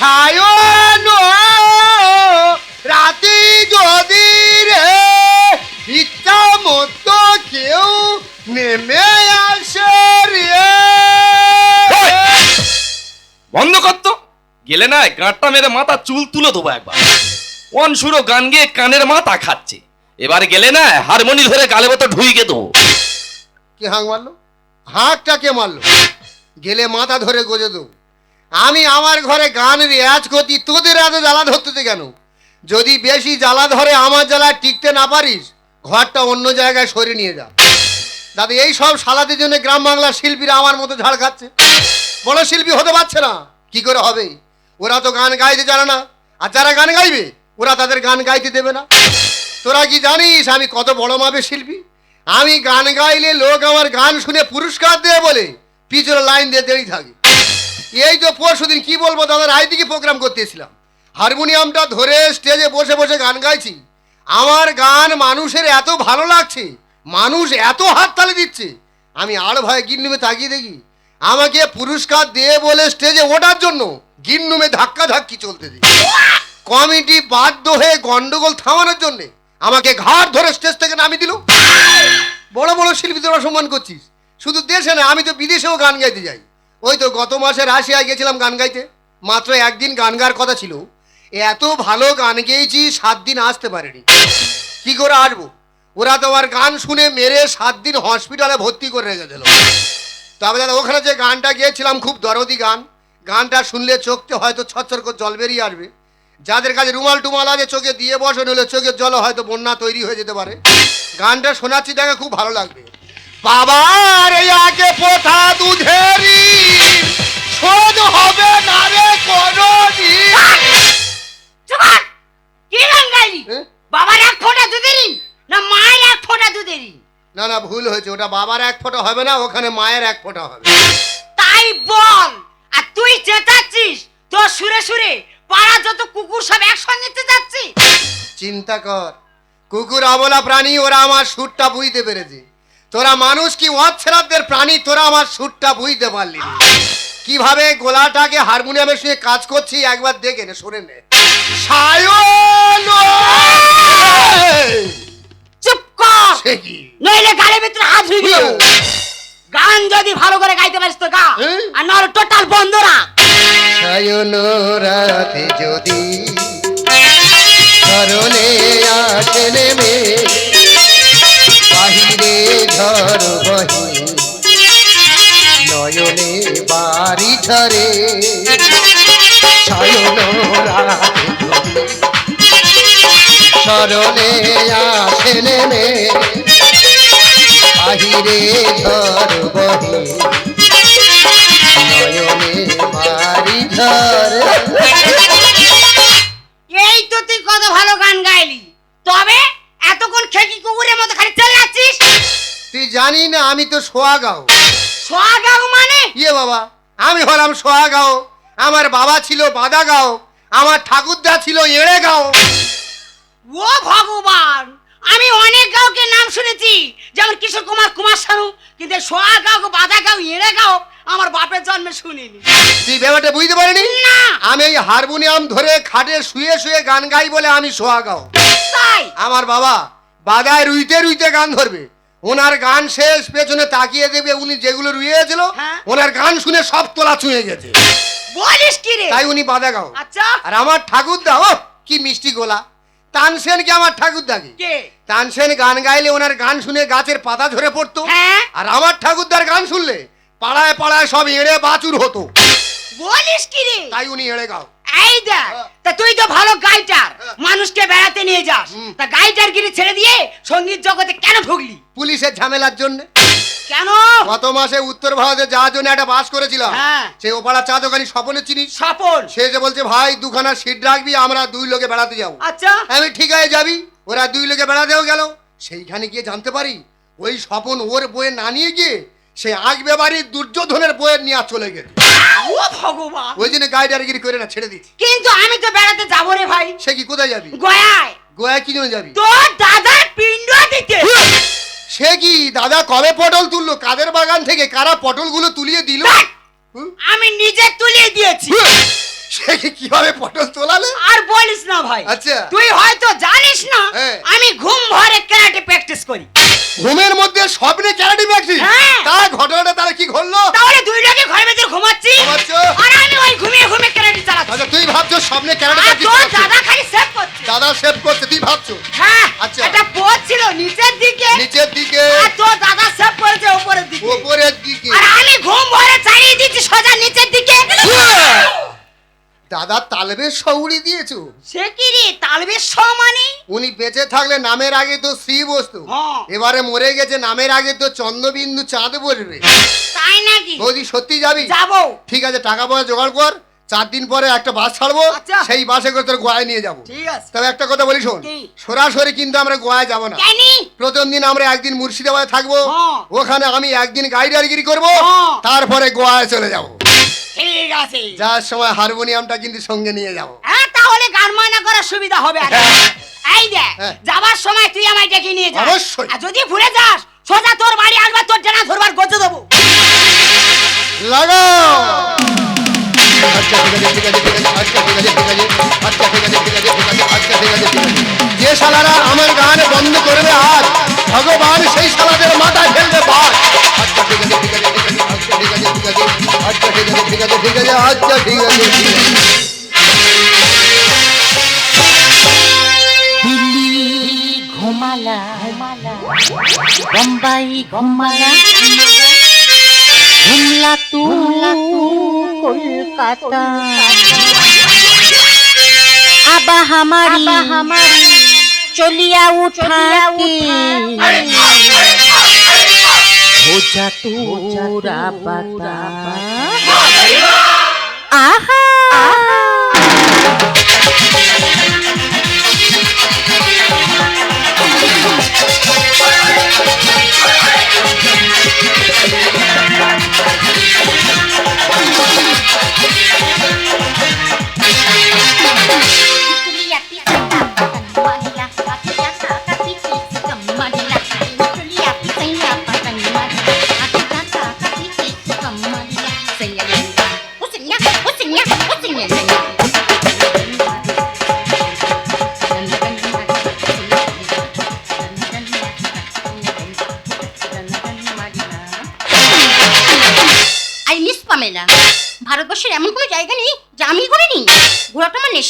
সায়ন রাতি যদি রে ইচ্ছা মতো কেউ নেমে আসে রে। বন্ধ করতো গেলে না গাঁটটা মেরে মাথা চুল তুলে দেবো একবার। অন সুরো গান গিয়ে কানের মাথা খাচ্ছে। এবার গেলে না হারমোনি ধরে গালে মতো ঢুইকে দেবো। কে হাঁক মারলো? হাঁকটা কে মারলো? গেলে মাথা ধরে গজে দেবো। আমি আমার ঘরে গান রেয়াজ করতি, তোদের এত জ্বালা ধরতেছে কেন? যদি বেশি জ্বালা ধরে আমার জ্বালা টিকতে না পারিস, ঘরটা অন্য জায়গায় সরিয়ে নিয়ে যা। দাদা, এই সব সালাদের জন্য গ্রাম বাংলার শিল্পীরা আমার মতো ঝাড় খাচ্ছে। বড় শিল্পী হতে পারছে না। কি করে হবে? ওরা তো গান গাইতে জানে না। আর যারা গান গাইবে, ওরা তাদের গান গাইতে দেবে না। তোরা কি জানিস আমি কত বড় মাপের শিল্পী? আমি গান গাইলে লোক আমার গান শুনে পুরস্কার দেবে বলে পিছনে লাইন দিয়ে দাঁড়িয়ে থাকে। এই তো পরশু দিন কি বলব দাদা রায়দিকে প্রোগ্রাম করতেছিলাম। হারমোনিয়ামটা ধরে স্টেজে বসে বসে গান গাইছি। আমার গান মানুষের এত ভালো লাগছে, মানুষ এত হাত তালে দিচ্ছে। আমি আর ভাই গিন্নুমে তাকিয়ে দেখি, আমাকে পুরস্কার দিয়ে বলে স্টেজে ওঠার জন্য গিন্নুমে ধাক্কা ধাক্কি চলতে দিই কমিটি বাধ্য হয়ে গন্ডগোল থামানোর জন্যে আমাকে ঘাট ধরে স্টেজ থেকে নামিয়ে দিল। বড় বড় শিল্পী তোরা সম্মান করছিস। শুধু দেশে না, আমি তো বিদেশেও গান গাইতে যাই। ওই তো গত মাসে রাশিয়ায় গেছিলাম গান গাইতে। মাত্র একদিন গান গাওয়ার কথা ছিল। এত ভালো গান গেয়েছি, সাত দিন আসতে পারেনি। কি করে আসব? ওরা তো আমার গান শুনে মেরে সাত দিন হসপিটালে ভর্তি করে রেখে দিল তবে দাদা, ওখানে যে গানটা গিয়েছিলাম, খুব দরদি গান। গানটা শুনলে চোখতে হয়তো ছচ্ছর করে জল বেরিয়ে আসবে। যাদের কাছে রুমাল টুমাল আছে, চোখে দিয়ে বসে, নইলে চোখের জল হয়তো বন্যা তৈরি হয়ে যেতে পারে। গানটা শোনাচ্ছি দেখে খুব ভালো লাগবে। বাবার আগে পোথা দুধেরি শোধ হবে না রে। চুপ কি গাইলি? বাবার এক ফোঁটা দুধেরই না মায়ের এক ফোঁটা দুধেরই? না না ভুল হয়েছে। ওটা বাবার এক ফোঁটা হবে না ওখানে মায়ের এক ফোঁটা হবে। তাই বল। আর তুই চেঁচাচ্ছিস তোর সুরে সুরে পাড়া যত কুকুর সব একসঙ্গে চেঁচাচ্ছি চিন্তা কর। কুকুর অবলা প্রাণী ওরা আমার সুরটা বুঝতে পেরেছে। তোরা মানুষ কি অচ্ছেরাদের প্রাণী তোরা আমার সুরটা বুঝতে পারলি। কীভাবে গোলাটাকে হারমোনিয়ামের সঙ্গে কাজ করছি একবার দেখে নে শোনে নে চুপ কর? নইলে গালের ভিতরে হাত ঢুকিয়ে দেবো। গান যদি ভালো করে গাইতে পারিস তো গা? আর নর টোটাল বন্ধ রাখ সায়ন রাতে যদি স্মরণে আসে নেমে বাহিরে ঝড় বহে, নয়নে বাড়ি ঝরে। সায়ন রাতে যদি স্মরণে আসে নেমে। বাহিরে ঝড় নয়নে বাড়ি ঝরে। এই তো তুই কত ভালো গান গাইলি। তবে জানি না আমি তো সোয়াগাঁও। সোয়াগাও মানে? ইয়ে বাবা আমি হলাম সোয়াগাঁও। আমার বাবা ছিল বাদাগাঁও আমার ঠাকুরদা ছিল এড়েগাঁও। ও ভগবান আমি অনেক গাঁওকে নাম শুনেছি যেমন কিশোর কুমার কুমার শানু কিন্তু সোয়াগাঁও বাদাগাঁও এড়েগাঁও আমার বাপের জন্মে শুনিনি। তুই ব্যাপারটা বুঝতে পারিনি? না। আমি এই হারমোনিয়াম ধরে খাটে শুয়ে শুয়ে গান গাই বলে আমি সোয়াগাঁও। তাই? আমার বাবা বাদায় রুইতে রুইতে গান ধরবে। ওনার গান শেষ পেছনে তাকিয়ে দেবে উনি যেগুলো রুইয়েছিল হ্যাঁ। ওনার গান শুনে সব তোলা ছুঁয়ে গেছে। বলিস কি রে? তাই উনি বাদাগাঁও আচ্ছা। আর আমার ঠাকুরদা ও কি মিষ্টি গোলা। তানসেন কি আমার ঠাকুরদা কি? কে তানসেন গান গাইলে ওনার গান শুনে গাছের পাতা ঝরে পড়তো। হ্যাঁ। আর আমার ঠাকুরদার গান শুনলে পাড়ায় পাড়ায় সব এড়ে বাছুর হতো। বলিস কি রে? তাই উনি এড়ে গাও। এই দেখ তা তুই তো ভালো গাইটার। মানুষকে বেড়াতে নিয়ে যাস। তা গাইটার গিরি ছেড়ে দিয়ে সংগীত জগতে কেন ঢুকলি? পুলিশের ঝামেলার জন্য। কেন? গত মাসে উত্তর ভারতে যাওয়ার জন্য একটা বাস করেছিলাম হ্যাঁ। সে ওপাড়া চা দোকানি স্বপনে চিনি। স্বপন? সে যে বলছে ভাই দুখানা সিট রাখবি আমরা দুই লোকে বেড়াতে যাব। আচ্ছা। আমি ঠিক আছে যাবি। ওরা দুই লোকে বেড়াতেও গেল। সেইখানে গিয়ে জানতে পারি ওই স্বপন ওর বইয়ে না নিয়ে গিয়ে সে আগবে বাড়ির দুর্যোধনের বইয়ের নিয়ে চলে গেছে ও ভগবান। ওই জন্য গাইডারগিরি করে না ছেড়ে দিচ্ছি কিন্তু আমি তো বেড়াতে যাব রে ভাই। সে কি কোথায় যাবি? গয়ায়। গোয়া কি জন্য যাবি? তোর দাদার পিণ্ড দিতে। সে কি দাদা কবে পটল তুললো? কাদের বাগান থেকে কারা পটলগুলো তুলিয়ে দিল? আমি নিজে তুলিয়ে দিয়েছি। সে কীভাবে পটল তোলালে? আর বলিস না ভাই। আচ্ছা। তুই হয়তো জানিস না। আমি ঘুম ভরে ক্যারাটে প্র্যাকটিস করি। ঘুমের মধ্যে স্বপ্নে ক্যারাটি ম্যাক্সি হ্যাঁ। তার ঘটনাটা তাহলে কি ঘটলো? তাহলে দুই লোকে ঘরের ভেতর ঘুমাচ্ছি আর আমি ওই ঘুমিয়ে ঘুমিয়ে ক্যারাটে চালাচ্ছি। আচ্ছা তুই ভাবছ স্বপ্নে ক্যারাটি প্র্যাকটিস করছিস দাদা খালি সেভ করছে। দাদা সেভ করছে তুই ভাবছ? হ্যাঁ আচ্ছা। একটা পোজ ছিল নিচের দিকে। নিচের দিকে। আর তোর দাদা সেভ করেছে উপরের দিকে। উপরের দিকে। আর আমি ঘুম ভরে চালিয়ে দিচ্ছি সোজা নিচের দিকে। দাদা তালবের সৌড়ি দিয়েছ? সে কি রে তালবের সমানি উনি বেঁচে থাকলে নামের আগে তো শ্রী বসতো হ্যাঁ। এবারে মরে গেছে নামের আগে তো চন্দ্রবিন্দু চাঁদ বসবে তাই নাকি? বৌদি সত্যি যাবি? যাব। ঠিক আছে টাকা পয়সা জোগাড় কর। চার দিন পরে একটা বাস ছাড়বো। আচ্ছা। সেই বাসে করে তোর গোয়ায় নিয়ে যাব। ঠিক আছে। তবে একটা কথা বলি শোন। সরাসরি কিন্তু আমরা গোয়ায় যাব না। প্রথম দিন আমরা একদিন মুর্শিদাবাদে থাকব। হ্যাঁ। ওখানে আমি একদিন গাড়ি গাইডারগিরি করব। হ্যাঁ। তারপরে গোয়ায় চলে যাব। ঠিক আছে। যাওয়ার সময় হারমোনিয়ামটা কিন্তু সঙ্গে নিয়ে যাব। হ্যাঁ তাহলে গান মানা করার সুবিধা হবে আর এই দেখ হ্যাঁ। যাবার সময় তুই আমায় ডেকে নিয়ে যা। অবশ্যই। আর যদি ভুলে যাস সোজা তোর বাড়ি আসবার তোর জানা ধরবার গজে দেবো। লাগাও। যে শালারা আমার গান বন্ধ করবে আজ ভগবান সেই শালাদের মাথায় ফেলবে বাদ আচ্ছা ঠিক আছে ঠিক আছে ঠিক আছে আচ্ছা ঠিক আছে ঠিক আছে ঘুমালা, বম্বাই ঘুমালা, ঘুমলা তু কলকাতা। আবা হামারি হামারি চলিয়া উঠাকি। ভোজা তুরা পাতা। আহা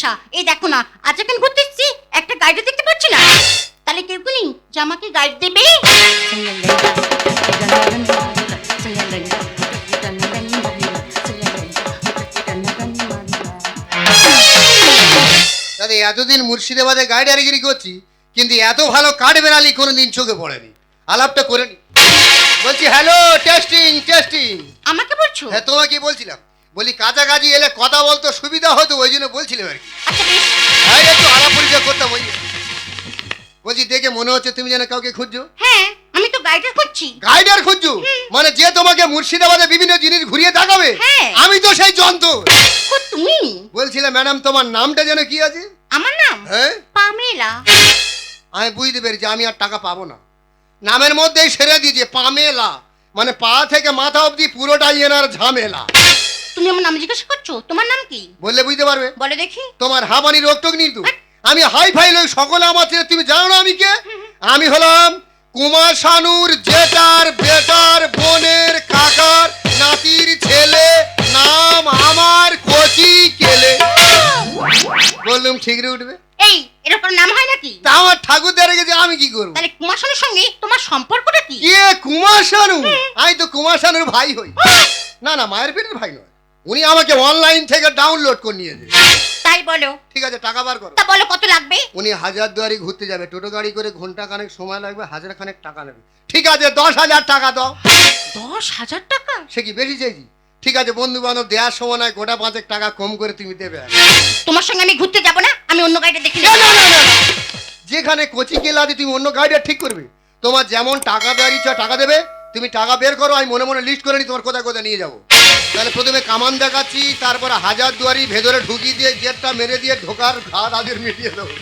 নেশা এই দেখো না আজ এখন ঘুরতে এসেছি একটা গাইডে দেখতে পাচ্ছি না। তাহলে কেউ নেই যে আমাকে গাইড দেবে। দাদা এতদিন মুর্শিদাবাদে গাইডারিগিরি করছি কিন্তু এত ভালো কাঠ বেড়ালি কোনোদিন চোখে পড়েনি। আলাপটা করে নি। বলছি হ্যালো টেস্টিং টেস্টিং আমাকে বলছো? হ্যাঁ তোমাকে বলছিলাম। বলি কাছাকাছি এলে কথা বলতে সুবিধা হতো ওই জন্য বলছিলাম আর কি। আচ্ছা হ্যাঁ একটু আলাপ পরিচয় করতাম ওই বলছি দেখে মনে হচ্ছে তুমি যেন কাউকে খুঁজছো। হ্যাঁ আমি তো গাইডার করছি গাইডার খুঁজছো? মানে যে তোমাকে মুর্শিদাবাদে বিভিন্ন জিনিস ঘুরিয়ে দেখাবে হ্যাঁ। আমি তো সেই যন্ত্র তুমি? বলছিলাম ম্যাডাম তোমার নামটা যেন কি আছে? আমার নাম? হ্যাঁ। পামেলা। আমি বুঝতে পেরেছি আমি আর টাকা পাবো না। নামের মধ্যেই সেরে দিয়েছে পামেলা। মানে পা থেকে মাথা অবধি পুরোটাই এনার ঝামেলা। তুমি আমার নাম জিজ্ঞাসা করছ? তোমার নাম কি? বললে বুঝতে পারবে। বলে দেখি। তোমার হাবানি রোগ টোক নিয়ে তো আমি হাই ফাই লোক সকলে আমার ছেলে তুমি জানো না আমি কে? আমি হলাম কুমার শানুর জেটার বেটার বোনের কাকার নাতির ছেলে নাম আমার কচি কেলে। বললাম ঠিক রে উঠবে। এই এরকম নাম হয় নাকি? তা আমার ঠাকুর দেরে গেছে আমি কি করব? তাহলে কুমার শানুর সঙ্গে তোমার সম্পর্কটা কি? কে কুমার শানু? আমি তো কুমার শানুর ভাই হই। না না মায়ের পেটের ভাই নয়। উনি আমাকে অনলাইন থেকে ডাউনলোড করে নিয়ে নিয়েছে তাই বলো। ঠিক আছে টাকা বার করো। তা বলো কত লাগবে? উনি হাজার দুয়ারি ঘুরতে যাবে টোটো গাড়ি করে ঘণ্টা খানেক সময় লাগবে হাজার খানেক টাকা নেবে ঠিক আছে দশ হাজার টাকা দাও। দশ হাজার টাকা? সে কি বেশি চাইছি? ঠিক আছে বন্ধু বান্ধব দেওয়ার সময় নয় গোটা পাঁচেক টাকা কম করে তুমি দেবে তোমার সঙ্গে আমি ঘুরতে যাব না আমি অন্য গাড়িটা দেখে না, না, না। যেখানে কোচি কেলা আছে তুমি অন্য গাড়িটা ঠিক করবে তোমার যেমন টাকা দেওয়ার ইচ্ছা টাকা দেবে তুমি টাকা বের করো আমি মনে মনে লিস্ট করে নি তোমার কোথায় কোথায় নিয়ে যাব। তাহলে প্রথমে কামান দেখাচ্ছি তারপরে হাজার দুয়ারি ভেতরে ঢুকিয়ে দিয়ে গেটটা মেরে দিয়ে ঢোকার ঘাট আদের মিটিয়ে দেবো।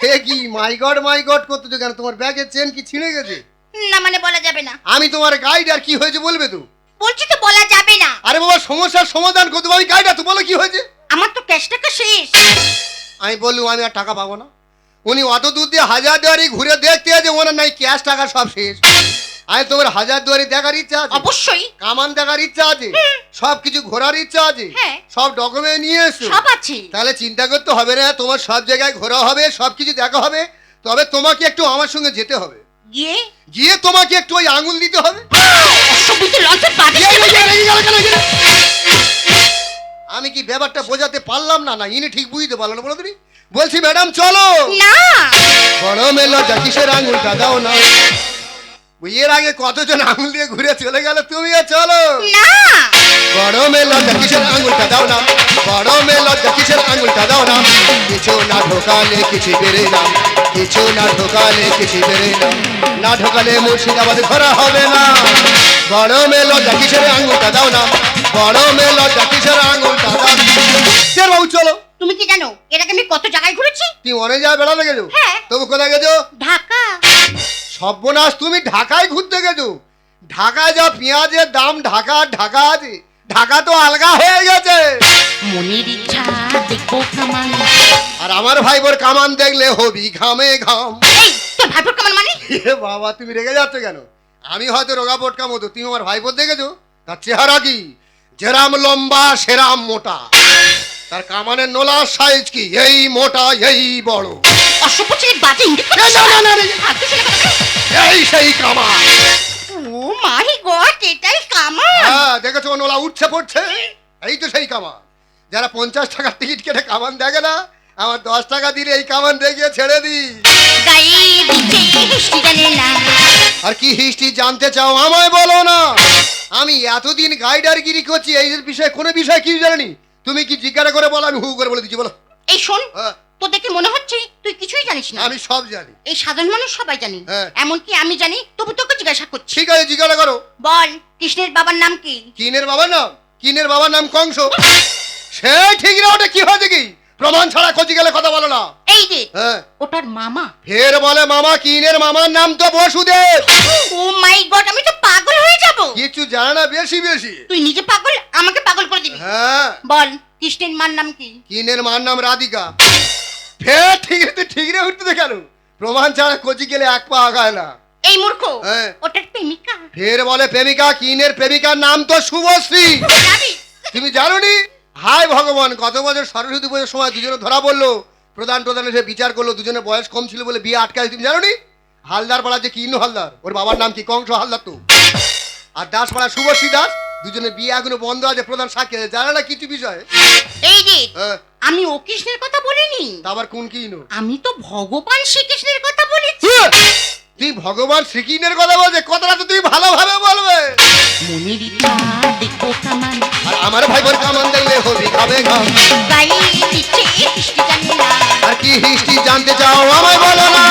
সে কি মাই গড মাই গড করতেছো কেন? তোমার ব্যাগের চেন কি ছিঁড়ে গেছে? না মানে বলা যাবে না। আমি তোমার গাইড আর কি হয়েছে বলবে তো? বলছি তো বলা যাবে না। আরে বাবা সমস্যার সমাধান করতে আমি গাইডা তো বলো কি হয়েছে? আমার তো ক্যাশ টাকা শেষ। আমি বললুম আমি আর টাকা পাবো না। উনি অত দূর দিয়ে হাজার দুয়ারি ঘুরে দেখতে আছে ওনার নাই ক্যাশ টাকা সব শেষ। আমি তোমার হাজার দুয়ারি দেখার ইচ্ছা আছে? অবশ্যই। কামান দেখার ইচ্ছা আছে? সব কিছু ঘোরার ইচ্ছা আছে? হ্যাঁ। সব ডকুমেন্ট নিয়ে এসছো সব আছে। তাহলে চিন্তা করতে হবে না তোমার সব জায়গায় ঘোরা হবে সব কিছু দেখা হবে। তবে তোমাকে একটু আমার সঙ্গে যেতে হবে। গিয়ে? গিয়ে তোমাকে একটু ওই আঙুল দিতে হবে। আমি কি ব্যাপারটা বোঝাতে পারলাম না? না ইনি ঠিক বুঝতে পারল না বলো তুমি। বলছি ম্যাডাম চলো। না। বড় মেলো কিসের আঙুলটা দাও না। এর আগে কতজন আঙুল দিয়ে ঘুরে চলে গেল তুমিও চলো। না। বড় মেলো কিসের আঙুলটা দাও না। বড় মেলো কিসের আঙুলটা দাও না। কিছু না ঢোকালে কিছু বেরে না। কিছু না ঢোকালে কিছু বেরে না। না ঢোকালে মুর্শিদাবাদ ঘোরা হবে না। বড় মেলো কিসের আঙুলটা দাও না। বড় মেলো কিসের আঙুলটা দাও শের বাবু চলো। তুমি কি জানো এর আগে আমি কত জায়গায় ঘুরেছি? তুমি অনেক জায়গায় বেড়াতে গেছো? হ্যাঁ। তবু কোথায় গেছো? ঢাকা। সর্বনাশ তুমি ঢাকায় ঘুরতে গেছো। ঢাকায় যা পেঁয়াজের দাম ঢাকা ঢাকা আছে। ঢাকা তো আলগা হয়ে গেছে। মনের ইচ্ছা দেখব কামান। আর আমার ভাই বোর কামান দেখলে হবি ঘামে ঘাম। এই তোর ভাইপোর কামান মানে? এ বাবা তুমি রেগে যাচ্ছ কেন? আমি হয়তো রোগা পটকা মতো তুমি আমার ভাই বোর দেখেছ? তার চেহারা কি? যেরাম লম্বা সেরাম মোটা। তার কামানের নোলার সাইজ কি? এই মোটা এই বড়। অসভ্য ছেলে বাজে। ইঙ্গিত না, না, না। এই সেই কামান ও মাই গড এটাই কামান হ্যাঁ দেখেছ নোলা উঠছে পড়ছে? এই তো সেই কামান যারা পঞ্চাশ টাকার টিকিট কেটে কামান দেখে না আমার দশ টাকা দিলে এই কামান দেখিয়ে ছেড়ে দিই। আর কি হিস্ট্রি জানতে চাও আমায় বলো না। আমি এতদিন গাইডারগিরি করছি এই বিষয়ে কোনো বিষয় কি জানি? তুমি কি জিজ্ঞাসা করে বলো? আমি হু করে বলে দিচ্ছি বলো। এই শোন তো তোর দেখে মনে হচ্ছে তুই কিছুই জানিস না? আমি সব জানি। এই সাধারণ মানুষ সবাই জানি। হ্যাঁ। এমনকি আমি জানি তবু তোকে জিজ্ঞাসা করছি। ঠিক আছে জিজ্ঞাসা করো। বল কৃষ্ণের বাবার নাম কি? কিনের বাবার নাম? কিনের বাবার নাম কংস। সে ঠিক না ওটা কি হয় কি প্রমাণ ছাড়া খোঁজি গেলে কথা বলো না। এই যে হ্যাঁ। ওটার মামা। ফের বলে মামা কিনের মামার নাম তো বসুদেব। ও মাই গড আমি তো পাগল হয়ে যাব। কিছু জানে না বেশি বেশি। তুই নিজে পাগল আমাকে পাগল করে দিবি। হ্যাঁ। বল কৃষ্ণের মার নাম কি? কিনের মার নাম রাধিকা। ফের ঠিক রে তুই ঠিক রে উঠতে কেন? প্রমাণ ছাড়া কোচি গেলে এক পা আগায় না। এই মূর্খ হ্যাঁ। ওটার প্রেমিকা। ফের বলে প্রেমিকা কিনের প্রেমিকার নাম তো শুভশ্রী। তুমি জানো নি হায় ভগবান গত বছর সরস্বতী পুজোর সময় দুজনে ধরা পড়ল? প্রধান প্রধান এসে বিচার করল দুজনে বয়স কম ছিল বলে বিয়ে আটকায় তুমি জানো নি হালদার পাড়া যে কিনু হালদার ওর বাবার নাম কি? কংস হালদার তো। আর দাস পাড়া শুভশ্রী দাস দুজনে বিয়ে এখনও বন্ধ আছে প্রধান সাক্ষী জানে না কিছু বিষয়ে? এই যে হ্যাঁ, আমি ও কৃষ্ণের কথা বলিনি। আবার কোন কিনু আমি তো ভগবান শ্রীকৃষ্ণের কথা বলেছি। তুই ভগবান শ্রীকৃষ্ণের কথা বলছে কথাটা তো তুই ভালোভাবে বলবে। মনের কামান। আর আমার ভাই বোন কামান দেখলে হবি খাবে ঘাম। আর কি হিস্ট্রি জানতে চাও আমায় বলো না।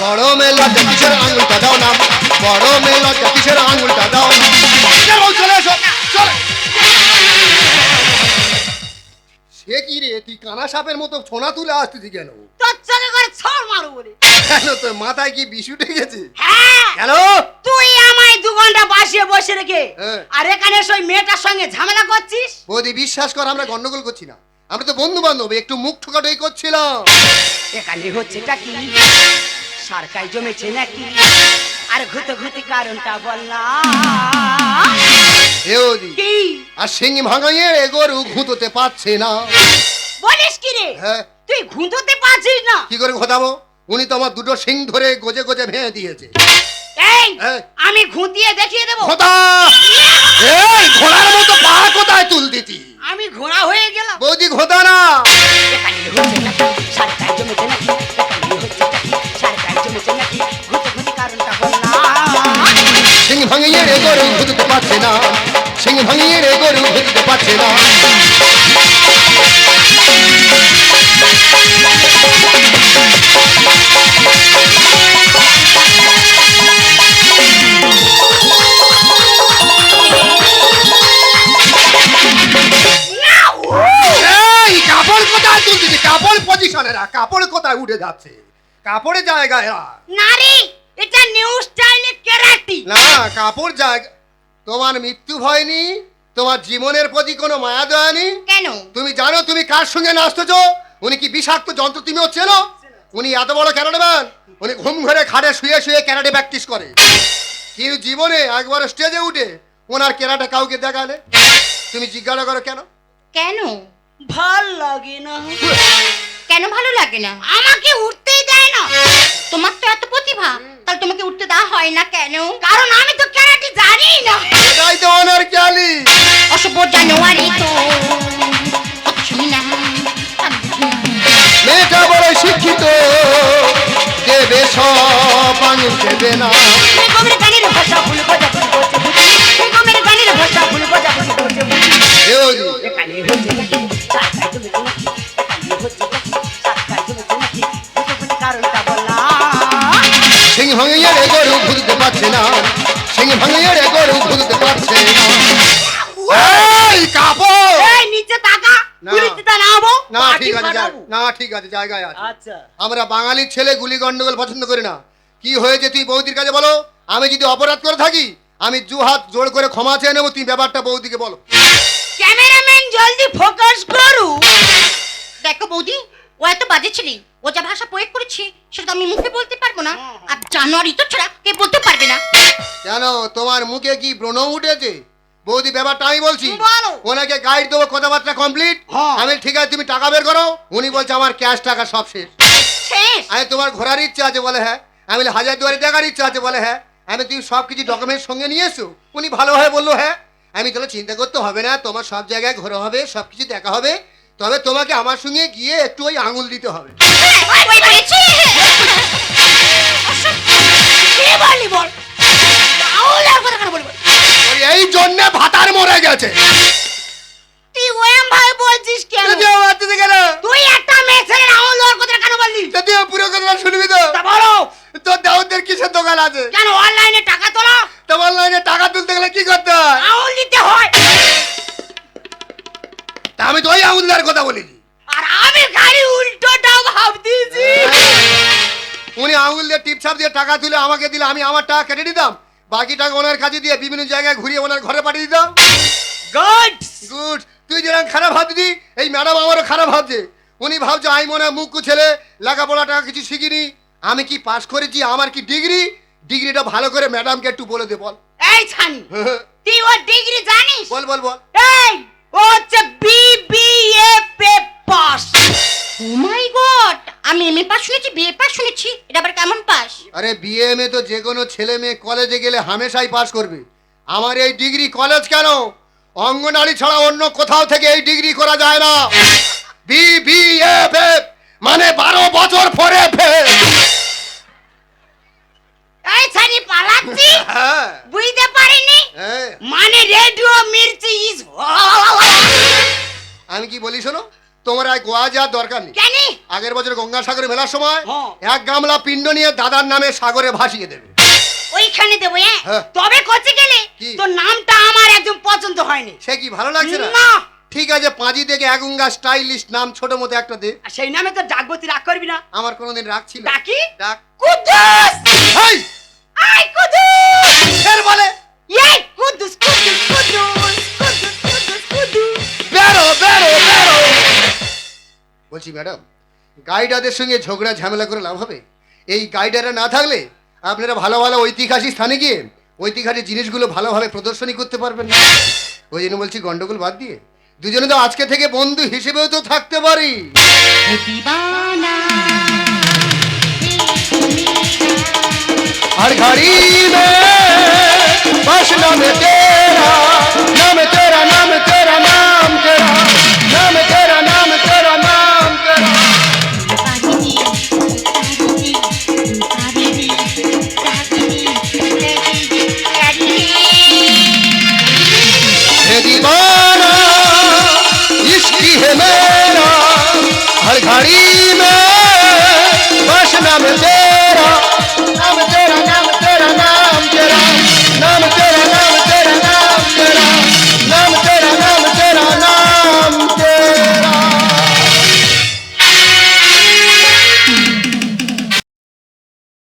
বড় মেলা কিসের আঙুলটা দাও না। বড় মেলা কিসের আঙুলটা দাও না। চলো, চলে এসো চলে। সে কি রে তুই কানা সাপের মতো ছোনা তুলে আসতেছি কেন? তোর চলে করে ছড় মারো বলে কেন তোর মাথায় কি বিষ উঠে গেছে? হ্যাঁ। কেন? তুই বাসিয়ে বসে রেখে। আর এখানে এসে ওই মেয়েটার সঙ্গে ঝামেলা করছিস? বৌদি বিশ্বাস কর আমরা গন্ডগোল করছি না। আমরা তো বন্ধু বান্ধব একটু মুখ ঠোকাটাই করছিলাম। এখানে হচ্ছেটা কি? সরকার জমেছে নাকি? আর ঘুতে ঘুতে কারণটা বললাম। কি? আর সিং ভাঙাইয়ে এ গরু ঘুঁতোতে পারছে না। বলিস কি রে? হ্যাঁ। তুই ঘুঁতোতে পারছিস না। কি করে ঘটাবো উনি তো আমার দুটো সিং ধরে গজে গজে ভেঙে দিয়েছে। এই। আমি ঘুঁতিয়ে দেখিয়ে দেবো? খোদা এই ঘোড়ার মতো পা কোথায় তুল দিতি? আমি ঘোড়া হয়ে গেলাম। বৌদি ঘোদা না। এখানে হচ্ছে নাকি? সরকার জমেছে নাকি? এখানে হচ্ছে নাকি? সরকার জমেছে নাকি? ঘুতে ঘুতে কারণটা বললাম সিং ভাঙিয়ে রে গরু ঘুঁততে পারছে না। সিং ভাঙিয়ে রে গরু ঘুঁততে পারছে না। কাপড় কোথায় উঠে যাচ্ছে? কাপড়ের জায়গায় রাখ নারী এটা নিউ স্টাইলে ক্যারাটি। না কাপড় জায়গা তোমার মৃত্যু হয়নি তোমার জীবনের প্রতি কোনো মায়া দয়া নেই। কেন? তুমি জানো তুমি কার সঙ্গে নাচতেছো? উনি কি বিষাক্ত যন্ত্র তুমিও চেনো? উনি এত বড় ক্যারাটে ম্যান। উনি ঘুম ঘরে খাটে শুয়ে শুয়ে ক্যারাটে প্র্যাকটিস করে। কিন্তু জীবনে একবার স্টেজে উঠে ওনার ক্যারাটে কাউকে দেখালে? তুমি জিজ্ঞাসা করো কেন? কেন? ভালো লাগে না। কেন ভালো লাগে না? আমাকে উঠতেই দেয় না। তোমার তো এত প্রতিভা। তাহলে তোমাকে উঠতে দেওয়া হয় না কেন? কারণ আমি তো ক্যারাটে জানি না। এটাই তো ওনার ক্যালি অশুভ জানুয়ারি তো বুঝি না। মেয়েটা বড় শিক্ষিত দেবে সব দেবে না। গানের ভাষা ভুল বোঝা ভুল বোঝে গানের ভাষা ভুল বোঝা ভুল বোঝে ভাঙিয়ে রে গরু ঘুরতে পারছে না। সিং ভাঙিয়ে রে গরু পারছে না। এই কাপড়! এই নিচে তাকা। না। ঠিক আছে না ঠিক আছে জায়গায় আছে। আচ্ছা। আমরা বাঙালির ছেলে গুলি গন্ডগোল পছন্দ করি না। কি হয়েছে তুই বৌদির কাছে বলো? আমি যদি অপরাধ করে থাকি আমি দু হাত জোড় করে ক্ষমা চেয়ে নেব তুই ব্যাপারটা বৌদিকে বলো। ক্যামেরাম্যান জলদি ফোকাস করু। দেখো বৌদি ও এত বাজে ছেলে। ও যা ভাষা প্রয়োগ করেছে সেটা তো আমি মুখে বলতে পারব না। আর জানুয়ারি তো ছাড়া কে বলতে পারবে না। কেন তোমার মুখে কি ব্রণ উঠেছে? বৌদি ব্যাপারটা আমি বলছি। বলো। ওনাকে গাইড দেবো কথাবার্তা কমপ্লিট হ্যাঁ। আমি ঠিক আছে তুমি টাকা বের করো। উনি বলছে আমার ক্যাশ টাকা সব শেষ। শেষ? আমি তোমার ঘোরার ইচ্ছা আছে বলে হ্যাঁ। আমি বলি, হাজার দুয়ারি দেখার ইচ্ছা আছে বলে হ্যাঁ। আমি তুমি সব কিছু ডকুমেন্ট সঙ্গে নিয়ে এসো। উনি ভালোভাবে বলল হ্যাঁ। আমি তাহলে চিন্তা করতে হবে না তোমার সব জায়গায় ঘোরা হবে সব কিছু দেখা হবে। তবে তোমাকে আমার সঙ্গে গিয়ে একটু ওই আঙুল দিতে হবে। এই জন্যে ভাতার মরে গেছে। তুই ওয়াম ভাই বলছিস কেন? গেল। তুই একটা মেয়ে ছেলের আউলার কথা কেন বললি? যদিও পুরো কথা শুনবি তো। তা বলো। তোর দাউদের কিসের দোকান আছে? কেন অনলাইনে টাকা তোলো? টাকা তুলতে গেলে কি করতে হয়? আউল দিতে হয়। তা আমি তো ওই কথা বলিনি আর আমি গাড়ি উল্টোটাও ভাবতেছি উনি আঙুল দিয়ে টিপছাপ দিয়ে টাকা তুলে আমাকে দিলে আমি আমার টাকা কেটে দিতাম। বাকি টাকা ওনার কাছে দিয়ে বিভিন্ন জায়গায় ঘুরিয়ে ওনার ঘরে পাঠিয়ে দিতাম। গুড গুড তুই যেরকম খারাপ ভাবছি এই ম্যাডাম আমারও খারাপ ভাবছে। উনি ভাবছে আমি মনে হয় মুখ্য ছেলে লেখাপড়া টাকা কিছু শিখিনি। আমি কি পাশ করেছি আমার কি ডিগ্রি? ডিগ্রিটা ভালো করে ম্যাডামকে একটু বলে দে বল। এই ছানি তুই ওর ডিগ্রি জানিস? বল বল বল। এই ও হচ্ছে BBA pass oh my god Oh আমি এমএ পাস শুনেছি বিএ পাস শুনেছি। এটা আবার কেমন পাস আরে বিএ মে তো যে কোনো ছেলে মেয়ে কলেজে গেলে হামেশাই পাস করবে। আমার এই ডিগ্রি কলেজ কেন? অঙ্গনারী ছাড়া অন্য কোথাও থেকে এই ডিগ্রি করা যায় না। বি বি এফ এফ মানে বারো বছর পরে ফেল। এই পালাচ্ছি? হ্যাঁ। বুঝতে পারিনি। মানে রেডিও মির্চি ইজ আমি কি বলি শোনো? তোমার আর গোয়া যাওয়ার দরকার নেই। আগের বছর গঙ্গাসাগরে মেলার সময়। এক গামলা পিণ্ড নিয়ে দাদার নামে সাগরে ভাসিয়ে দেবে। ওইখানে দেবো হ্যাঁ? হ্যাঁ। তবে করতে গেলে? তোর নামটা আমার একদম পছন্দ হয়নি। সে কি ভালো লাগছে না? ঠিক আছে পাঁজি থেকে এগুঙ্গা স্টাইলিশ নাম ছোট মতো একটা দে। সেই নামে তো ডাকবতি রাগ করবি না। আমার কোনোদিন রাগ ছিল ডাকি? ডাক। কুদ্দুস! ম্যাডাম গাইডারদের সঙ্গে ঝগড়া ঝামেলা করে লাভ হবে এই গাইডাররা না থাকলে আপনারা ভালো ভালো ঐতিহাসিক স্থানে গিয়ে ঐতিহাসিক জিনিসগুলো ভালোভাবে প্রদর্শনী করতে পারবেন না ওই জন্য বলছি গন্ডগোল বাদ দিয়ে দুজনে তো আজকে থেকে বন্ধু হিসেবেও তো থাকতে পারি দিবানা हर घड़ी में बस नाम तेरा नाम तेरा नाम तेरा